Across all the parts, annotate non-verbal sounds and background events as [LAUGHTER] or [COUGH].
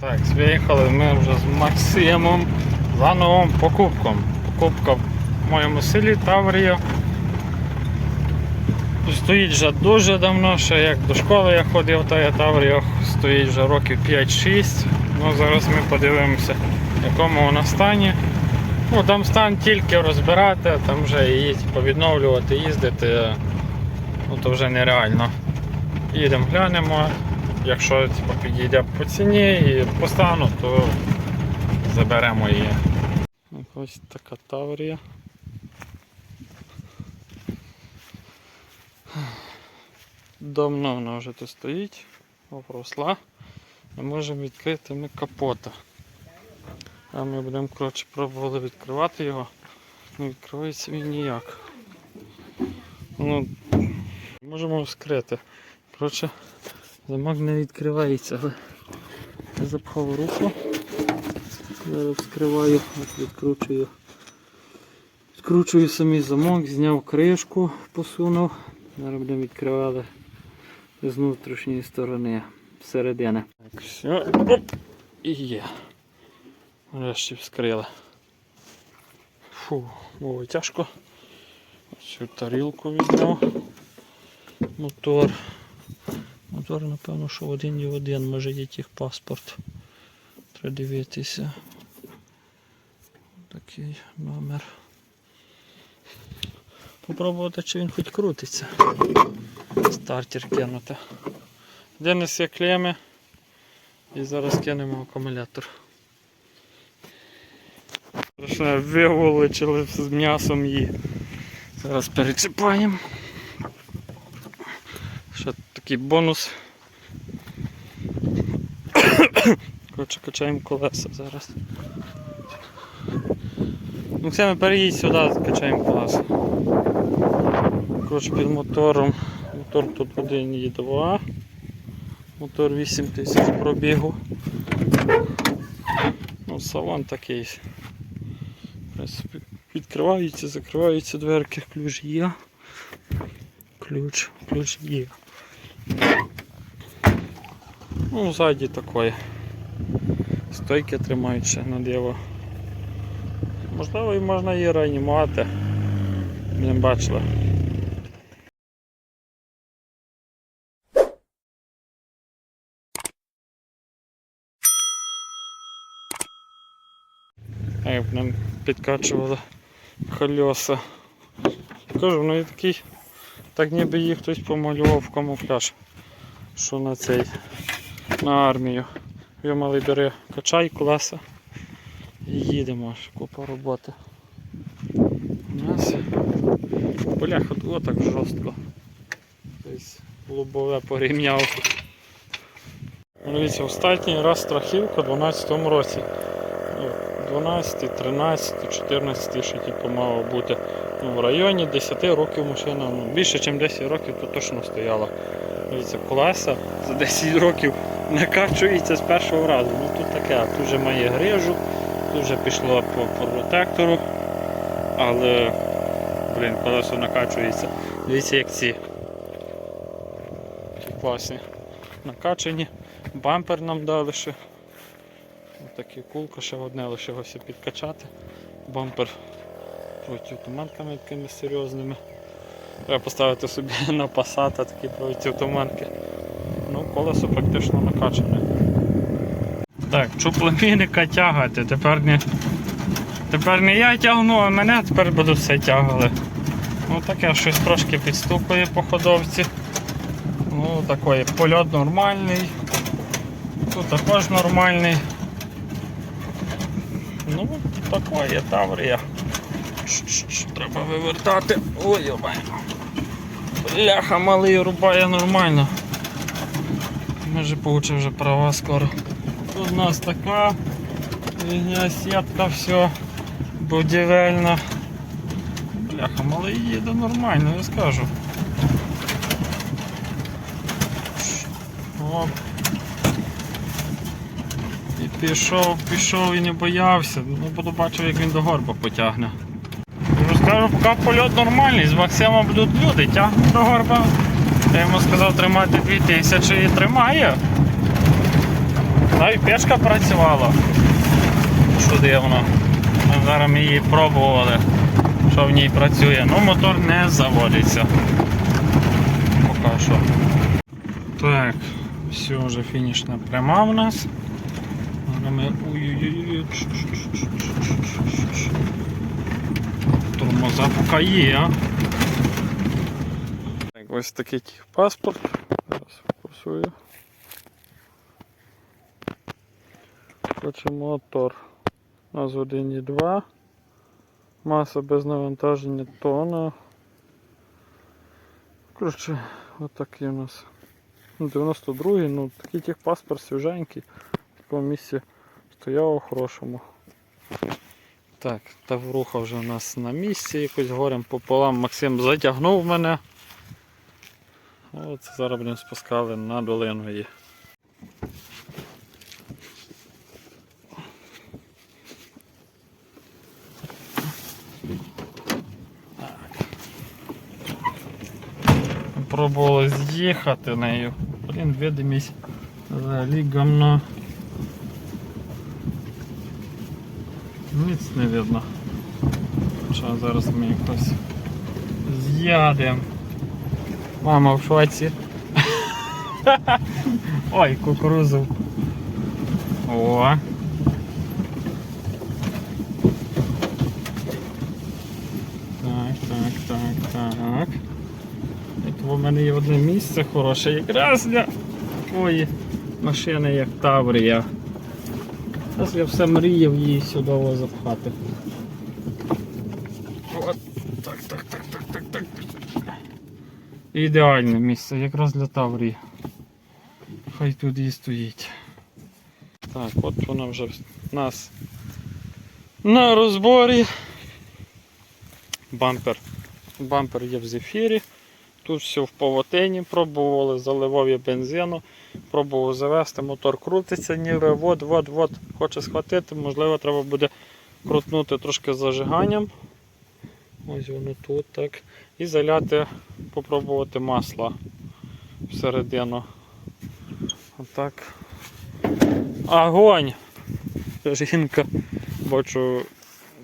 Так, виїхали ми вже з Максимом за новим покупком. Покупка в моєму селі Таврія. Стоїть вже дуже давно, ще як до школи я ходив, та я Таврія стоїть вже років 5-6. Ну, зараз ми подивимося, в якому вона стані. Ну, там стан тільки розбирати, там вже її типу, відновлювати, їздити, ну то вже нереально. Їдемо, глянемо. Якщо типу, підійде по ціні і по стану, то заберемо її. Ось така таврія. Давно вона вже тут стоїть, обросла. І можемо відкрити ми капота. А ми будемо коротше, пробували відкривати його. Не відкривається він ніяк. Ну, можемо вскрити. Коротше, замок не відкривається, але я запхав руку. Зараз вскриваю, відкручую. Відкручую самий замок, зняв кришку, посунув. Зараз будемо відкривати з внутрішньої сторони, зсередини. Так, все. Оп! І є. Нарешті вскрили. Фу, було тяжко. Цю тарілку відняв. Мотор. Мотор, напевно, що один і один, може є тих паспорт. Треба дивитися. Такий номер. Попробувати, чи він хоч крутиться. Стартер кинути. Денис є клеми. І зараз кинемо акумулятор. Виволочили з м'ясом її. Зараз перечіпаємо. Такий бонус. Коротше, качаємо колеса зараз. Максиме, переїдь сюди, качаємо колеса. Коротше, під мотором. Мотор тут 1,2. Мотор 8000 пробігу. Ну, салон такий. В принципі, відкриваються, закриваються дверки, ключ є. Ключ, ключ є. Ну, ззаді такої. Стойки тримають ще на диво. Можливо, і можна її реанімувати. Не бачили. А як нам підкачували колеса. Кажу, ну і такий, так ніби їх хтось помалював в камуфляж. Що на цей, на армію. Його мали бери качай колеса. І їдемо, купа роботи. У нас бляха отак жорстко. Десь лобове порівняв. Дивіться, останній раз страхівка у 12 році. Ну, 12, 13, 14 ще тільки мало бути. Ну, в районі 10 років машина, ну, більше ніж 10 років то точно стояла. Дивіться, колеса за 10 років накачується з першого разу. Ну тут таке, тут вже має грижу, тут вже пішло по, протектору. Але блін, колесо накачується. Дивіться як ці. Класні. Накачані. Бампер нам дали ще. Такі кулка, ще одне лишилося підкачати. Бампер протитуманками такими серйозними. Треба поставити собі [LAUGHS] на пасата такі протитуманки. Ну, колесо практично накачане. Так, щоб племінника тягати, тепер не, тепер не я тягну, а мене тепер будуть все тягали. Ну таке щось трошки підстукує по ходовці. Ну такий польот нормальний. Тут також нормальний. Ну, такое таврія. Треба вивертати. Ой, йобай. Бляха, малий рубає нормально. Може получив вже права скоро. Тут у нас така фігня, сітка, все будівельна. Бляха, малий їде нормально, я скажу. Оп. Пішов, пішов і не боявся. Ну буду бачив, як він до горба потягне. Скажу, поки польот нормальний, з Максимом будуть люди, тягнуть до горба. Я йому сказав тримати 2000 і тримає. Навіть пешка працювала. Що дивно. Ми зараз ми її пробували, що в ній працює. Ну мотор не заводиться. Поки що. Так, все, вже фінішна пряма у нас. Зараз ми. Ой-ой-ой. Тормоза поки є. Так, ось такий паспорт. Зараз фокусую. Хоче мотор. У нас 1,2. Маса без навантаження тонна. Коротше, отакий у нас. Ну, 92-й, ну такий техпаспорт свіженький. В такому місці стояв у хорошому. Так, тавруха вже у нас на місці, якось горем пополам. Максим затягнув мене. От зараз будемо спускали на долину її. Пробували з'їхати нею. Блін, видимість взагалі гамно. Ніц не видно. Що зараз ми якось з'їдемо. Мама в шоці. [LAUGHS] Ой, кукурузу. О. Так, так, так, так. От у мене є одне місце хороше, якраз для такої машини, як Таврія. Зараз я все мріяв її сюди запхати. От, так, так, так, так, так, так. Ідеальне місце, якраз для Таврії. Хай тут і стоїть. Так, от вона вже в нас на розборі. Бампер. Бампер є в зефірі. Тут все в павутині, пробували, заливав я бензину, пробував завести, мотор крутиться, ніби от, от, от, хоче схватити, можливо, треба буде крутнути трошки зажиганням. Ось воно тут так. І заляти, попробувати масло всередину. Отак. Огонь! Жінка, бачу,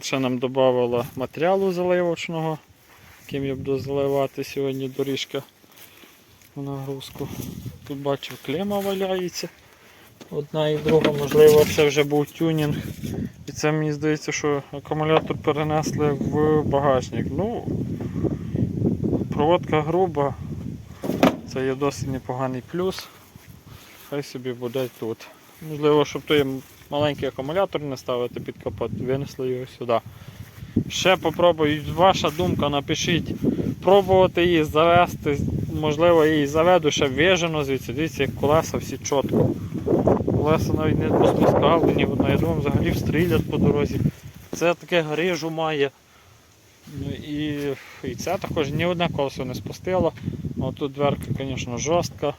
ще нам додавала матеріалу заливочного яким я буду заливати сьогодні доріжка в нагрузку. Тут бачив клема валяється. Одна і друга, можливо, це вже був тюнінг. І це мені здається, що акумулятор перенесли в багажник. Ну, проводка груба, це є досить непоганий плюс. Хай собі буде тут. Можливо, щоб той маленький акумулятор не ставити під капот, винесли його сюди. Ще попробую, ваша думка, напишіть, пробувати її завести, можливо, її заведу, ще вижену звідси. Дивіться, як колеса всі чітко. Колеса навіть не розпускали, ні одна. Я думаю, взагалі встрілять по дорозі. Це таке грижу має. Ну, І, і це також ні одне колесо не спустило. Ну, тут дверка, звісно, жорстка.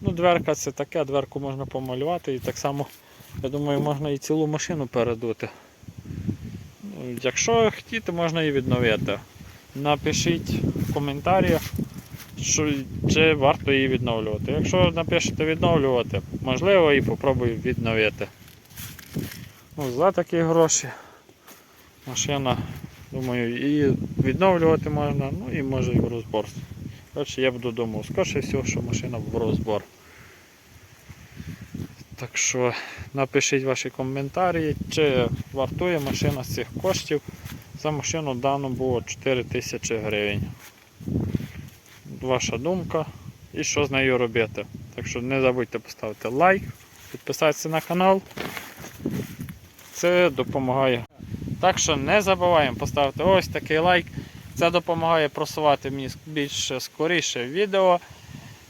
Ну, дверка це таке, дверку можна помалювати і так само, я думаю, можна і цілу машину передути. Якщо хотіти, можна і відновити. Напишіть в коментарях, що, чи варто її відновлювати. Якщо напишете відновлювати, можливо і попробую відновити. Ну, за такі гроші машина, думаю, і відновлювати можна, ну і може і в розбор. Коротше, я буду думав, скоріше всього, що машина в розбор. Так що напишіть ваші коментарі, чи вартує машина з цих коштів. За машину дану було 4 тисячі гривень. Ваша думка і що з нею робити. Так що не забудьте поставити лайк, підписатися на канал. Це допомагає. Так що не забуваємо поставити ось такий лайк. Це допомагає просувати мені більш скоріше відео.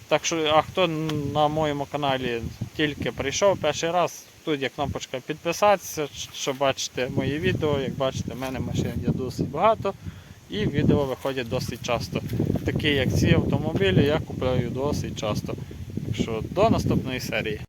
Так що, а хто на моєму каналі тільки прийшов перший раз, тут є кнопочка підписатися, щоб бачити мої відео. Як бачите, в мене машин є досить багато і відео виходять досить часто. Такі як ці автомобілі я купую досить часто. Так що до наступної серії.